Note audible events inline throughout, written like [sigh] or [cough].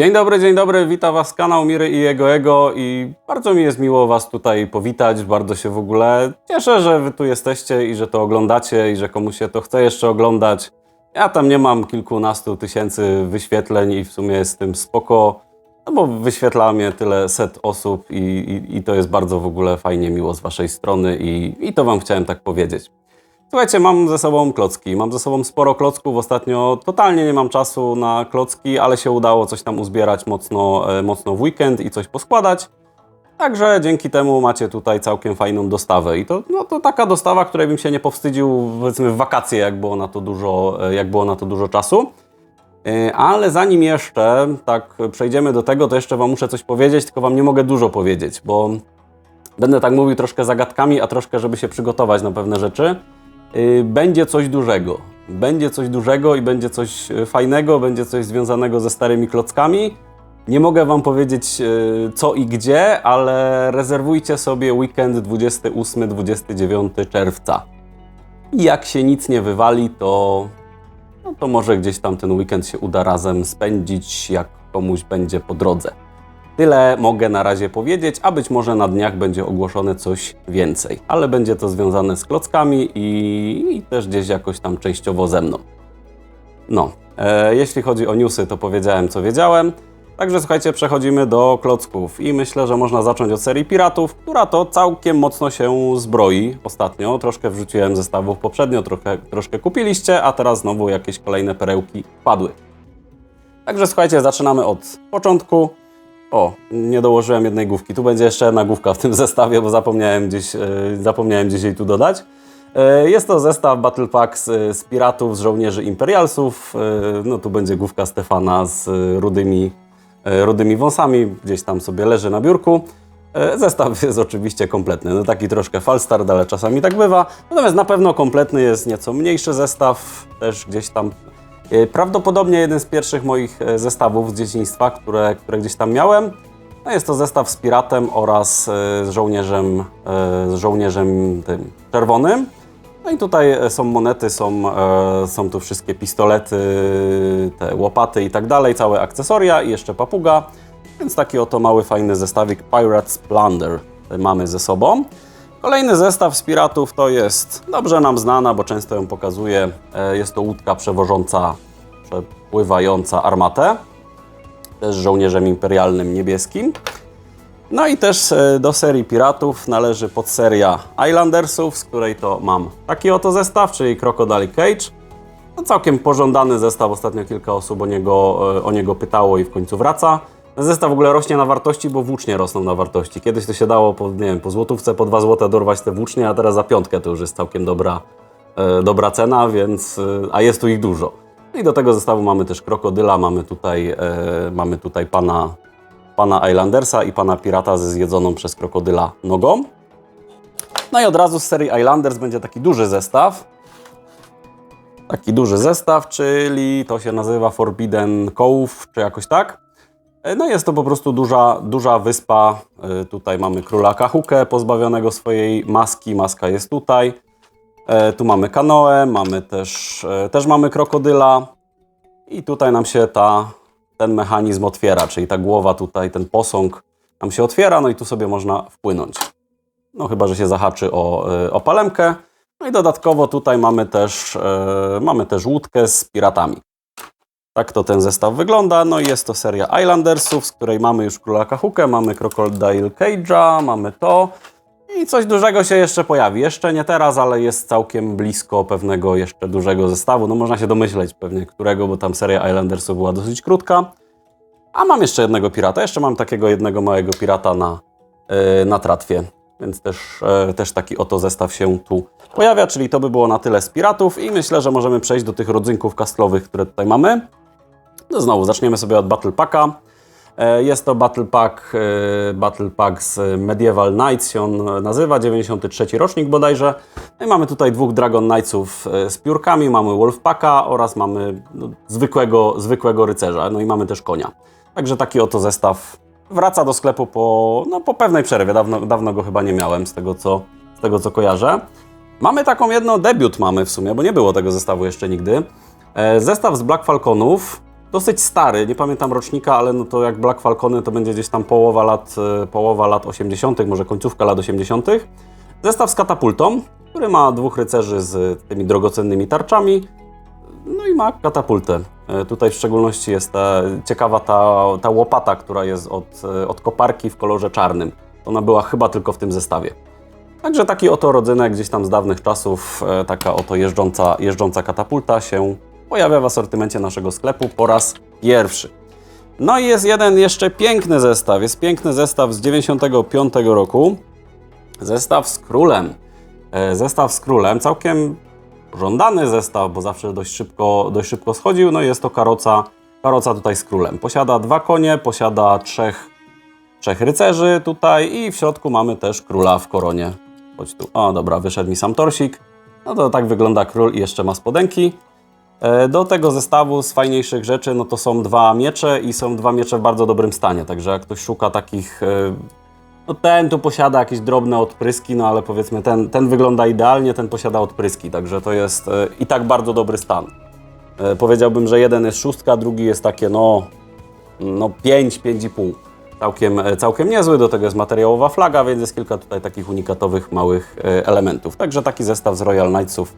Dzień dobry, dzień dobry, witam Was kanał Miry i jego ego i bardzo mi jest miło Was tutaj powitać, bardzo się w ogóle cieszę, że Wy tu jesteście i że to oglądacie i że komuś się to chce jeszcze oglądać. Ja tam nie mam kilkunastu tysięcy wyświetleń i w sumie jest z tym spoko, no bo wyświetla mnie tyle set osób i, i, i to jest bardzo w ogóle fajnie miło z Waszej strony i, i to Wam chciałem tak powiedzieć. Słuchajcie, mam ze sobą klocki. Mam ze sobą sporo klocków. Ostatnio totalnie nie mam czasu na klocki, ale się udało coś tam uzbierać mocno, e, mocno w weekend i coś poskładać. Także dzięki temu macie tutaj całkiem fajną dostawę. I to, no, to taka dostawa, której bym się nie powstydził, powiedzmy, w wakacje, jak było na to dużo, e, jak było na to dużo czasu. E, Ale zanim jeszcze tak przejdziemy do tego, to jeszcze Wam muszę coś powiedzieć, tylko Wam nie mogę dużo powiedzieć, bo będę tak mówił troszkę zagadkami, a troszkę, żeby się przygotować na pewne rzeczy. Y, będzie coś dużego. Będzie coś dużego i będzie coś y, fajnego, będzie coś związanego ze starymi klockami. Nie mogę Wam powiedzieć y, co i gdzie, ale rezerwujcie sobie weekend 28-29 czerwca. I jak się nic nie wywali, to, no to może gdzieś tam ten weekend się uda razem spędzić, jak komuś będzie po drodze. Tyle mogę na razie powiedzieć, a być może na dniach będzie ogłoszone coś więcej. Ale będzie to związane z klockami i, i też gdzieś jakoś tam częściowo ze mną. No, e, jeśli chodzi o newsy, to powiedziałem co wiedziałem. Także słuchajcie, przechodzimy do klocków i myślę, że można zacząć od serii Piratów, która to całkiem mocno się zbroi ostatnio. Troszkę wrzuciłem zestawów poprzednio, trochę, troszkę kupiliście, a teraz znowu jakieś kolejne perełki padły. Także słuchajcie, zaczynamy od początku. O, nie dołożyłem jednej główki. Tu będzie jeszcze jedna główka w tym [laughs] zestawie, bo zapomniałem gdzieś, e, zapomniałem jej tu dodać. E, jest to zestaw Battle Pack z, z piratów, z żołnierzy imperialsów. E, no tu będzie główka Stefana z e, rudymi, e, rudymi wąsami. Gdzieś tam sobie leży na biurku. E, Zestaw [laughs] jest oczywiście kompletny. No taki troszkę falstart, ale czasami tak bywa. Natomiast na pewno kompletny jest nieco mniejszy zestaw. Też gdzieś tam E, Prawdopodobnie jeden z pierwszych moich e, zestawów z dzieciństwa, które, które gdzieś tam miałem. No jest to zestaw z piratem oraz e, z żołnierzem, e, z żołnierzem tym czerwonym. No i tutaj e, są monety, są, e, są tu wszystkie pistolety, te łopaty i tak dalej, całe akcesoria i jeszcze papuga. Więc taki oto mały, fajny zestawik Pirates Plunder mamy ze sobą. Kolejny zestaw z piratów to jest dobrze nam znana, bo często ją pokazuję. E, Jest to łódka przewożąca, przepływająca armatę. Też żołnierzem imperialnym niebieskim. No i też e, do serii piratów należy podseria Islandersów, z której to mam taki oto zestaw, czyli Crocodile Cage. No całkiem pożądany zestaw, ostatnio kilka osób o niego, e, o niego pytało i w końcu wraca. Ten zestaw w ogóle rośnie na wartości, bo włócznie rosną na wartości. Kiedyś to się dało po, nie wiem, po złotówce, po dwa złote dorwać te włócznie, a teraz za piątkę to już jest całkiem dobra, e, dobra cena, więc, e, a jest tu ich dużo. I do tego zestawu mamy też krokodyla, mamy tutaj, e, mamy tutaj pana, pana Islandersa i pana pirata ze zjedzoną przez krokodyla nogą. No i od razu z serii Islanders będzie taki duży zestaw. Taki duży zestaw, czyli to się nazywa Forbidden Cove, czy jakoś tak. E, No jest to po prostu duża, duża wyspa. E, Tutaj mamy króla Kahukę pozbawionego swojej maski. Maska jest tutaj. E, Tu mamy kanoę, mamy też, też mamy krokodyla. I tutaj nam się ta, ten mechanizm otwiera, czyli ta głowa tutaj, ten posąg nam się otwiera, no i tu sobie można wpłynąć. No chyba, że się zahaczy o, o palemkę. No i dodatkowo tutaj mamy też, mamy też łódkę z piratami. Tak to ten zestaw wygląda. No i jest to seria Islandersów, z której mamy już Króla Kahukę, mamy Crocodile Cage'a, mamy to. I coś dużego się jeszcze pojawi. Jeszcze nie teraz, ale jest całkiem blisko pewnego jeszcze dużego zestawu. No można się domyśleć pewnie którego, bo tam seria Islandersów była dosyć krótka. A mam jeszcze jednego pirata. Jeszcze mam takiego jednego małego pirata na, yy, na tratwie. Więc też, e, też taki oto zestaw się tu pojawia, czyli to by było na tyle z piratów i myślę, że możemy przejść do tych rodzynków kastlowych, które tutaj mamy. No znowu, zaczniemy sobie od Battle Packa. E, Jest to Battle Pack, e, Battle Pack z Medieval Knights się on nazywa, 93 rocznik bodajże. No i mamy tutaj dwóch Dragon Knightsów e, z piórkami, mamy Wolfpacka oraz mamy no, zwykłego, zwykłego rycerza, no i mamy też konia. Także taki oto zestaw wraca do sklepu po, no, po pewnej przerwie, dawno, dawno go chyba nie miałem z tego, co, z tego co kojarzę. Mamy taką jedną debiut mamy w sumie, bo nie było tego zestawu jeszcze nigdy. Zestaw z Black Falconów, dosyć stary, nie pamiętam rocznika, ale no to jak Black Falcony to będzie gdzieś tam połowa lat, e, połowa lat 80., może końcówka lat 80. Zestaw z katapultą, który ma dwóch rycerzy z tymi drogocennymi tarczami, no i ma katapultę. E, Tutaj w szczególności jest ta, ciekawa ta, ta łopata, która jest od, e, od koparki w kolorze czarnym. Ona była chyba tylko w tym zestawie. Także taki oto rodzynek gdzieś tam z dawnych czasów, e, taka oto jeżdżąca, jeżdżąca katapulta się pojawia w asortymencie naszego sklepu po raz pierwszy. No i jest jeden jeszcze piękny zestaw. Jest piękny zestaw z 95 roku. Zestaw z królem. E, Zestaw z królem, całkiem żądany zestaw, bo zawsze dość szybko, dość szybko schodził. No i jest to karoca, karoca tutaj z królem. Posiada dwa konie, posiada trzech, trzech rycerzy tutaj i w środku mamy też króla w koronie. Chodź tu. O, dobra, wyszedł mi sam torsik. No to tak wygląda król i jeszcze ma spodenki. E, Do tego zestawu z fajniejszych rzeczy, no to są dwa miecze i są dwa miecze w bardzo dobrym stanie. Także jak ktoś szuka takich. e, No ten tu posiada jakieś drobne odpryski, no ale powiedzmy ten, ten wygląda idealnie, ten posiada odpryski, także to jest e, i tak bardzo dobry stan. Powiedziałbym, że jeden jest szóstka, drugi jest takie no, no 5, 5,5. Całkiem, całkiem niezły, do tego jest materiałowa flaga, więc jest kilka tutaj takich unikatowych małych elementów. Także taki zestaw z Royal Knightsów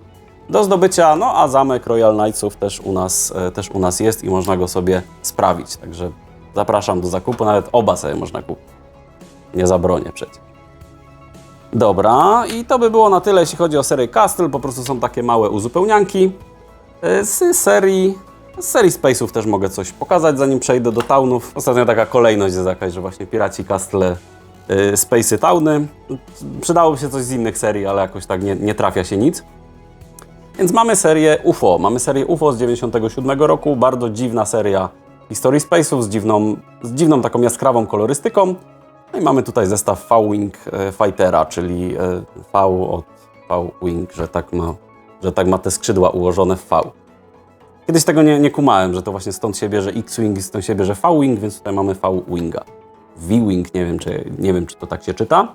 do zdobycia, no a zamek Royal Knightsów też u nas, e, też u nas jest i można go sobie sprawić. Także zapraszam do zakupu, nawet oba sobie można kupić. Nie zabronię przecież. Dobra, i to by było na tyle, jeśli chodzi o serię Castle. Po prostu są takie małe uzupełnianki. E, Z serii, z serii Space'ów też mogę coś pokazać, zanim przejdę do Townów. Ostatnio taka kolejność jest jakaś, że właśnie Piraci Castle, y, Space'y Towny. Przydałoby się coś z innych serii, ale jakoś tak nie, nie trafia się nic. Więc mamy serię UFO. Mamy serię UFO z 97 roku. Bardzo dziwna seria historii Space'ów z dziwną, z dziwną taką jaskrawą kolorystyką. No i mamy tutaj zestaw V-Wing e, Fightera, czyli e, V od V-Wing, że tak ma, że tak ma te skrzydła ułożone w V. Kiedyś tego nie, nie kumałem, że to właśnie stąd się bierze X-Wing i stąd się bierze V-Wing, więc tutaj mamy V-Winga. V-Wing, nie wiem, czy, nie wiem, czy to tak się czyta.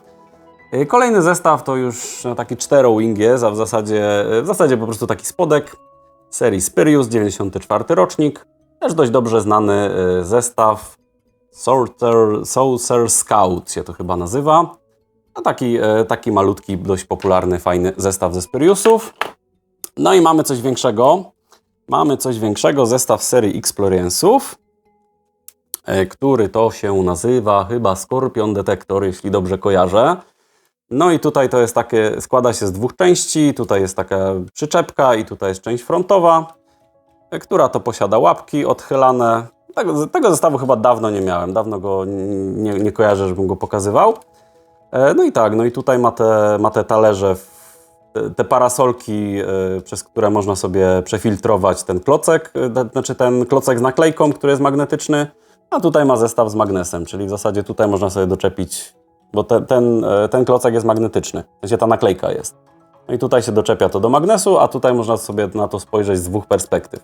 E, Kolejny zestaw to już no, taki cztero-wing jest, a w zasadzie, w zasadzie po prostu taki spodek serii Spirius, 94 rocznik. Też dość dobrze znany e, zestaw Sorter, Saucer Scout się to chyba nazywa. A taki, taki malutki, dość popularny, fajny zestaw ze Spiriusów. No i mamy coś większego. Mamy coś większego, zestaw serii Exploriensów, który to się nazywa chyba Scorpion Detector, jeśli dobrze kojarzę. No i tutaj to jest takie, składa się z dwóch części. Tutaj jest taka przyczepka i tutaj jest część frontowa, która to posiada łapki odchylane. Tego, tego zestawu chyba dawno nie miałem, dawno go nie, nie kojarzę, żebym go pokazywał. E, No i tak, no i tutaj ma te, ma te talerze, te- parasolki, e, przez które można sobie przefiltrować ten klocek, e, znaczy ten klocek z naklejką, który jest magnetyczny, a tutaj ma zestaw z magnesem, czyli w zasadzie tutaj można sobie doczepić, bo te, ten, e, ten klocek jest magnetyczny, w sensie ta naklejka jest. No i tutaj się doczepia to do magnesu, a tutaj można sobie na to spojrzeć z dwóch perspektyw.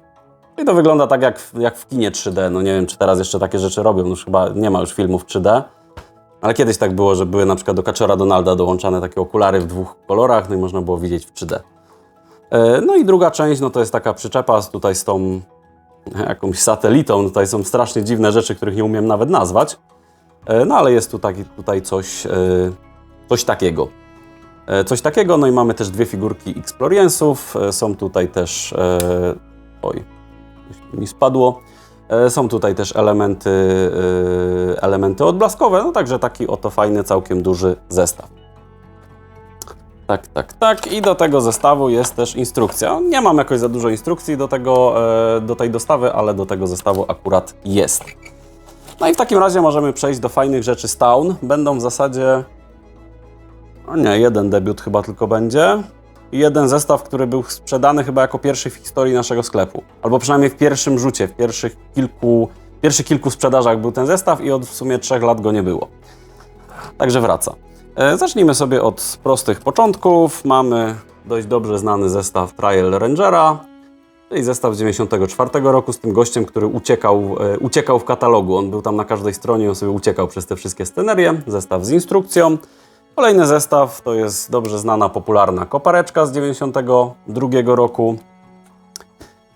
I to wygląda tak jak, w- jak w kinie 3D. No nie wiem, czy teraz jeszcze takie rzeczy robią, no już chyba nie ma już filmów 3D. Ale kiedyś tak było, że były na przykład do Kaczora Donalda dołączane takie okulary w dwóch kolorach, no i można było widzieć w 3D. E, No i druga część, no to jest taka przyczepa z tutaj z tą jakąś satelitą. Tutaj są strasznie dziwne rzeczy, których nie umiem nawet nazwać. E, No ale jest tu taki, tutaj coś, e, coś takiego. E, Coś takiego, no i mamy też dwie figurki Exploriensów. Są tutaj też... Oj, mi spadło. Są tutaj też elementy, elementy odblaskowe, no także taki oto fajny, całkiem duży zestaw. Tak, tak, tak. I do tego zestawu jest też instrukcja. Nie mam jakoś za dużo instrukcji do, tego, do tej dostawy, ale do tego zestawu akurat jest. No i w takim razie możemy przejść do fajnych rzeczy z Town. Będą w zasadzie... O nie, jeden debiut chyba tylko będzie. I jeden zestaw, który był sprzedany chyba jako pierwszy w historii naszego sklepu. Albo przynajmniej w pierwszym rzucie, w pierwszych kilku, pierwszych kilku sprzedażach był ten zestaw i od w sumie trzech lat go nie było. Także wraca. E, Zacznijmy sobie od prostych początków. Mamy dość dobrze znany zestaw Trial Rangera, czyli zestaw z 94 roku z tym gościem, który uciekał, e, uciekał w katalogu. On był tam na każdej stronie on sobie uciekał przez te wszystkie scenerie. Zestaw z instrukcją. Kolejny zestaw to jest dobrze znana, popularna kopareczka z 92 roku.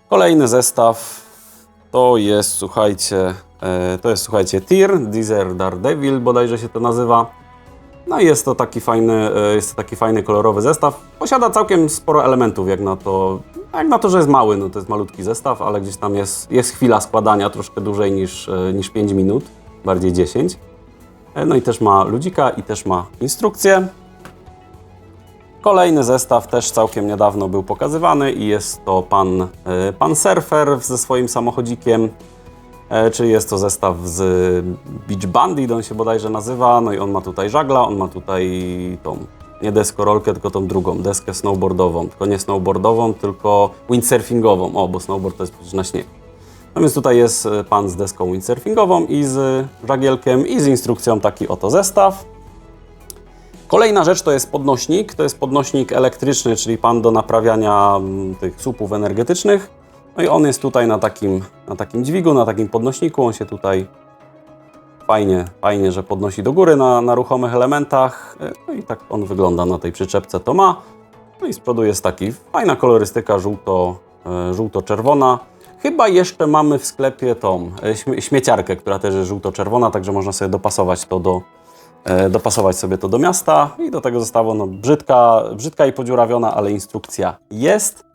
Kolejny zestaw To jest, słuchajcie, e, to jest, słuchajcie, Tyr, Deezer Daredevil bodajże się to nazywa. No i jest to taki fajny, e, jest to taki fajny, kolorowy zestaw. Posiada całkiem sporo elementów, jak na to, jak na to, że jest mały, no to jest malutki zestaw, ale gdzieś tam jest, jest chwila składania, troszkę dłużej niż, e, niż 5 minut, bardziej 10. E, No i też ma ludzika i też ma instrukcję. Kolejny zestaw też całkiem niedawno był pokazywany i jest to pan, pan surfer ze swoim samochodzikiem, czyli jest to zestaw z Beach Bandit, on się bodajże nazywa, no i on ma tutaj żagla, on ma tutaj tą, nie deskorolkę, tylko tą drugą, deskę snowboardową, tylko nie snowboardową, tylko windsurfingową, o, bo snowboard to jest przecież na śnieg. No więc tutaj jest e, pan z deską windsurfingową i z żagielkiem i z instrukcją taki oto zestaw. Kolejna rzecz to jest podnośnik. To jest podnośnik elektryczny, czyli pan do naprawiania mm, tych słupów energetycznych. No i on jest tutaj na takim, na takim dźwigu, na takim podnośniku. On się tutaj fajnie, fajnie, że podnosi do góry na, na ruchomych elementach. No i tak on wygląda na tej przyczepce. To ma. No i z przodu jest taki fajna kolorystyka żółto, e, żółto-czerwona. Chyba jeszcze mamy w sklepie tą e, śmie- śmieciarkę, która też jest żółto-czerwona, także można sobie dopasować to do, e, dopasować sobie to do miasta i do tego zestawu no, brzydka, brzydka i podziurawiona, ale instrukcja jest.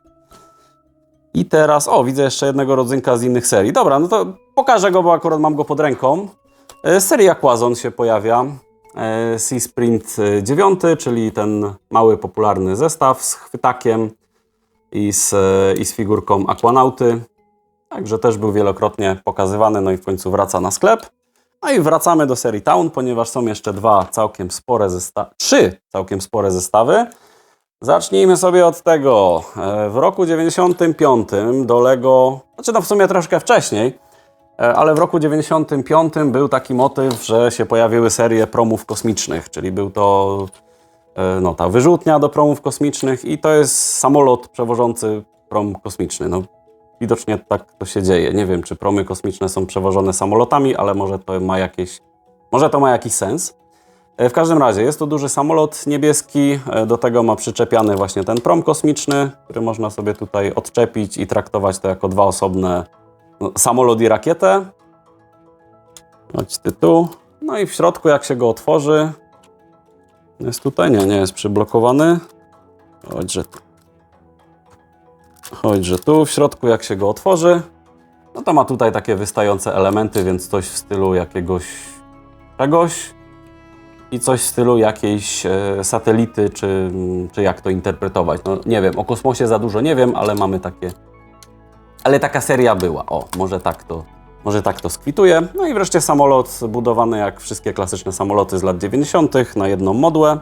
I teraz, o, widzę jeszcze jednego rodzynka z innych serii. Dobra, no to pokażę go, bo akurat mam go pod ręką. E, Seria Quazon się pojawia. E, Sea Sprint e, 9, czyli ten mały, popularny zestaw z chwytakiem i z, e, i z figurką Aquanauty. Także też był wielokrotnie pokazywany, no i w końcu wraca na sklep. No i wracamy do serii Town, ponieważ są jeszcze dwa całkiem spore zestawy, trzy całkiem spore zestawy. Zacznijmy sobie od tego. E, W roku 95 do Lego, znaczy no w sumie troszkę wcześniej, e, ale w roku 95 był taki motyw, że się pojawiły serie promów kosmicznych, czyli był to e, no, ta wyrzutnia do promów kosmicznych i to jest samolot przewożący prom kosmiczny. No, widocznie tak to się dzieje. Nie wiem, czy promy kosmiczne są przewożone samolotami, ale może to ma jakieś, może to ma jakiś sens. E, W każdym razie jest to duży samolot niebieski, e, do tego ma przyczepiany właśnie ten prom kosmiczny, który można sobie tutaj odczepić i traktować to jako dwa osobne no, samolot i rakietę. Chodź ty tu. No i w środku jak się go otworzy, jest tutaj, nie, nie jest przyblokowany. Chodźże tu. Chodźże tu, w środku jak się go otworzy, no to ma tutaj takie wystające elementy, więc coś w stylu jakiegoś czegoś i coś w stylu jakiejś e, satelity, czy, czy jak to interpretować. No nie wiem, o kosmosie za dużo nie wiem, ale mamy takie... Ale taka seria była, o, może tak to, może tak to skwituje. No i wreszcie samolot budowany jak wszystkie klasyczne samoloty z lat 90. na jedną modłę.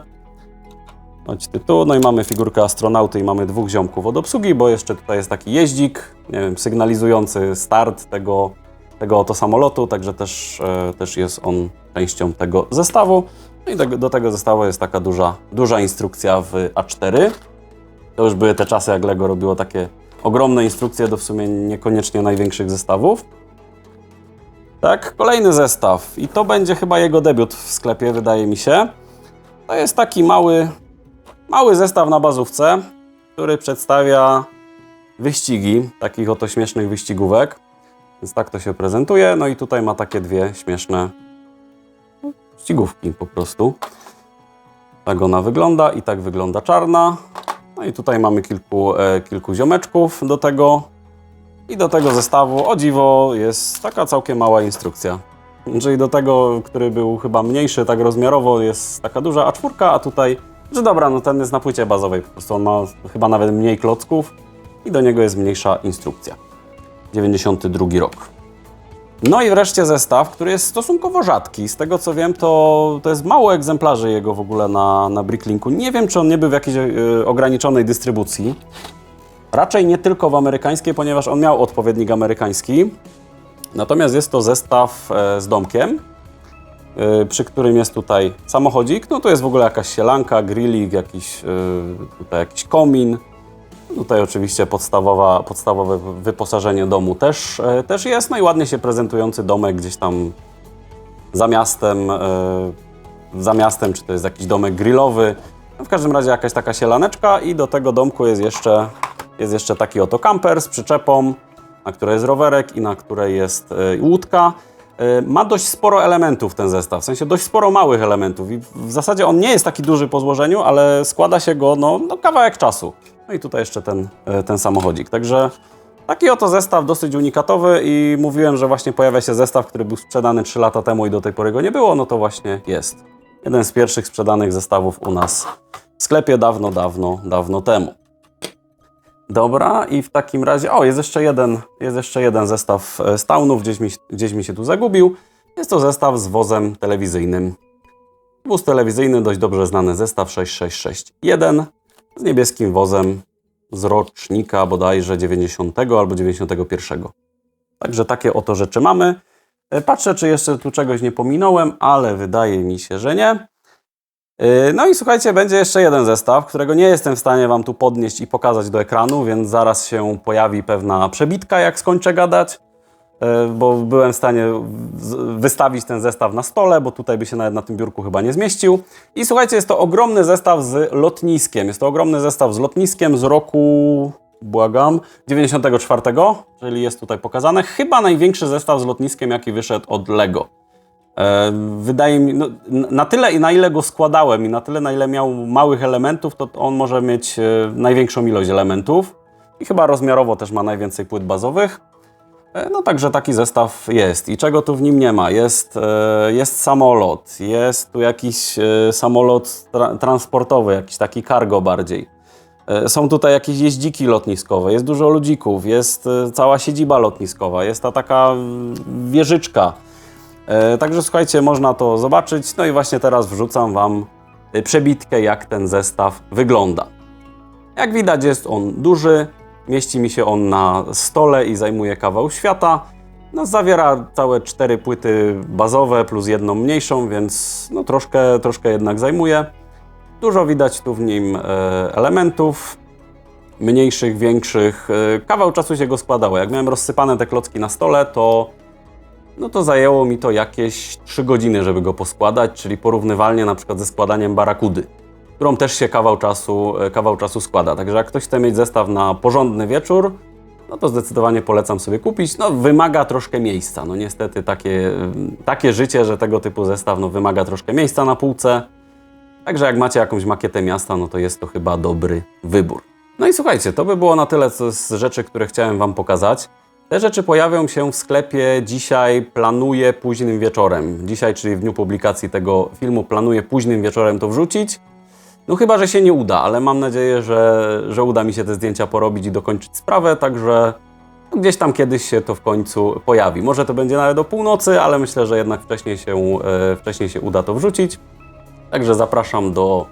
Chodź ty tu, no i mamy figurkę astronauty i mamy dwóch ziomków od obsługi, bo jeszcze tutaj jest taki jeździk, nie wiem, sygnalizujący start tego, tego oto samolotu, także też, e, też jest on częścią tego zestawu. No i tego, do tego zestawu jest taka duża, duża instrukcja w A4. To już były te czasy, jak Lego robiło takie ogromne instrukcje do w sumie niekoniecznie największych zestawów. Tak, kolejny zestaw i to będzie chyba jego debiut w sklepie, wydaje mi się. To jest taki mały, mały zestaw na bazówce, który przedstawia wyścigi, takich oto śmiesznych wyścigówek. Więc tak to się prezentuje. No i tutaj ma takie dwie śmieszne ścigówki po prostu. Tak ona wygląda i tak wygląda czarna. No i tutaj mamy kilku, e, kilku ziomeczków do tego. I do tego zestawu, o dziwo, jest taka całkiem mała instrukcja. Czyli do tego, który był chyba mniejszy tak rozmiarowo, jest taka duża A4, a tutaj, że dobra, no ten jest na płycie bazowej, po prostu on ma chyba nawet mniej klocków i do niego jest mniejsza instrukcja. 92 rok. No i wreszcie zestaw, który jest stosunkowo rzadki. Z tego co wiem, to, to jest mało egzemplarzy jego w ogóle na, na Bricklinku. Nie wiem, czy on nie był w jakiejś e, ograniczonej dystrybucji. Raczej nie tylko w amerykańskiej, ponieważ on miał odpowiednik amerykański. Natomiast jest to zestaw e, z domkiem, e, przy którym jest tutaj samochodzik. No to jest w ogóle jakaś sielanka, grillik, jakiś, tutaj jakiś komin. Tutaj oczywiście podstawowa, podstawowe wyposażenie domu też, e, też jest. No i ładnie się prezentujący domek gdzieś tam za miastem, e, za miastem, czy to jest jakiś domek grillowy. No w każdym razie jakaś taka sielaneczka i do tego domku jest jeszcze, jest jeszcze taki oto kamper z przyczepą. na której jest rowerek i na której jest e, łódka. Ma dość sporo elementów ten zestaw, w sensie dość sporo małych elementów i w zasadzie on nie jest taki duży po złożeniu, ale składa się go no, no kawałek czasu. No i tutaj jeszcze ten, e, ten samochodzik. Także taki oto zestaw dosyć unikatowy i mówiłem, że właśnie pojawia się zestaw, który był sprzedany 3 lata temu i do tej pory go nie było, no to właśnie jest. Jeden z pierwszych sprzedanych zestawów u nas w sklepie dawno, dawno, dawno temu. Dobra, i w takim razie. O, jest jeszcze jeden, jest jeszcze jeden zestaw e, z Taunów, gdzieś mi, gdzieś mi się tu zagubił. Jest to zestaw z wozem telewizyjnym. Wóz telewizyjny, dość dobrze znany zestaw 6661 z niebieskim wozem z rocznika bodajże 90 albo 91. Także takie oto rzeczy mamy. E, Patrzę, czy jeszcze tu czegoś nie pominąłem, ale wydaje mi się, że nie. Yy, No i słuchajcie, będzie jeszcze jeden zestaw, którego nie jestem w stanie Wam tu podnieść i pokazać do ekranu, więc zaraz się pojawi pewna przebitka, jak skończę gadać, bo byłem w stanie wystawić ten zestaw na stole, bo tutaj by się nawet na tym biurku chyba nie zmieścił. I słuchajcie, jest to ogromny zestaw z lotniskiem. Jest to ogromny zestaw z lotniskiem z roku, błagam, 94, czyli jest tutaj pokazane. Chyba największy zestaw z lotniskiem, jaki wyszedł od Lego. E, Wydaje mi, no, na tyle, na ile go składałem i na tyle, na ile miał małych elementów, to on może mieć e, największą ilość elementów i chyba rozmiarowo też ma najwięcej płyt bazowych. E, No także taki zestaw jest. I czego tu w nim nie ma? Jest, e, jest samolot, jest tu jakiś e, samolot tra- transportowy, jakiś taki cargo bardziej. Są tutaj jakieś jeździki lotniskowe, jest dużo ludzików, jest cała siedziba lotniskowa, jest ta taka wieżyczka. Także słuchajcie, można to zobaczyć. No i właśnie teraz wrzucam Wam przebitkę, jak ten zestaw wygląda. Jak widać, jest on duży, mieści mi się on na stole i zajmuje kawał świata. No, zawiera całe cztery płyty bazowe plus jedną mniejszą, więc no, troszkę, troszkę jednak zajmuje. Dużo widać tu w nim e, elementów, mniejszych, większych. E, kawał czasu się go składało. Jak miałem rozsypane te klocki na stole, to no to zajęło mi to jakieś 3 godziny, żeby go poskładać, czyli porównywalnie na przykład ze składaniem barakudy, którą też się kawał czasu, e, kawał czasu składa. Także jak ktoś chce mieć zestaw na porządny wieczór, no to zdecydowanie polecam sobie kupić. No wymaga troszkę miejsca. No niestety takie, takie życie, że tego typu zestaw no, wymaga troszkę miejsca na półce. Także jak macie jakąś makietę miasta, no to jest to chyba dobry wybór. No i słuchajcie, to by było na tyle z rzeczy, które chciałem Wam pokazać. Te rzeczy pojawią się w sklepie dzisiaj, planuję późnym wieczorem. Dzisiaj, czyli w dniu publikacji tego filmu, planuję późnym wieczorem to wrzucić. No chyba, że się nie uda, ale mam nadzieję, że, że uda mi się te zdjęcia porobić i dokończyć sprawę, także gdzieś tam kiedyś się to w końcu pojawi. Może to będzie nawet o północy, ale myślę, że jednak wcześniej się, e, wcześniej się uda to wrzucić. Także zapraszam do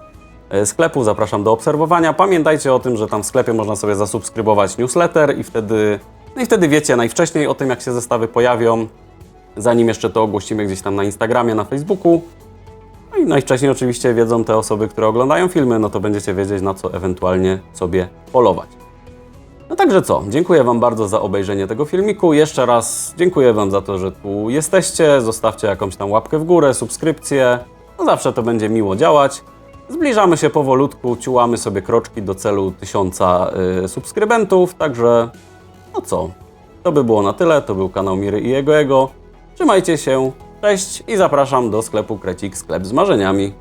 e, sklepu, zapraszam do obserwowania. Pamiętajcie o tym, że tam w sklepie można sobie zasubskrybować newsletter i wtedy, no i wtedy wiecie najwcześniej o tym, jak się zestawy pojawią, zanim jeszcze to ogłosimy gdzieś tam na Instagramie, na Facebooku. No i najwcześniej oczywiście wiedzą te osoby, które oglądają filmy, no to będziecie wiedzieć, na co ewentualnie sobie polować. No także co, dziękuję Wam bardzo za obejrzenie tego filmiku. Jeszcze raz dziękuję Wam za to, że tu jesteście. Zostawcie jakąś tam łapkę w górę, subskrypcję. No zawsze to będzie miło działać. Zbliżamy się powolutku, ciułamy sobie kroczki do celu tysiąca y, subskrybentów, także no co, to by było na tyle. To był kanał Miry i jego Ego. Trzymajcie się, cześć i zapraszam do sklepu Krecik Sklep z marzeniami.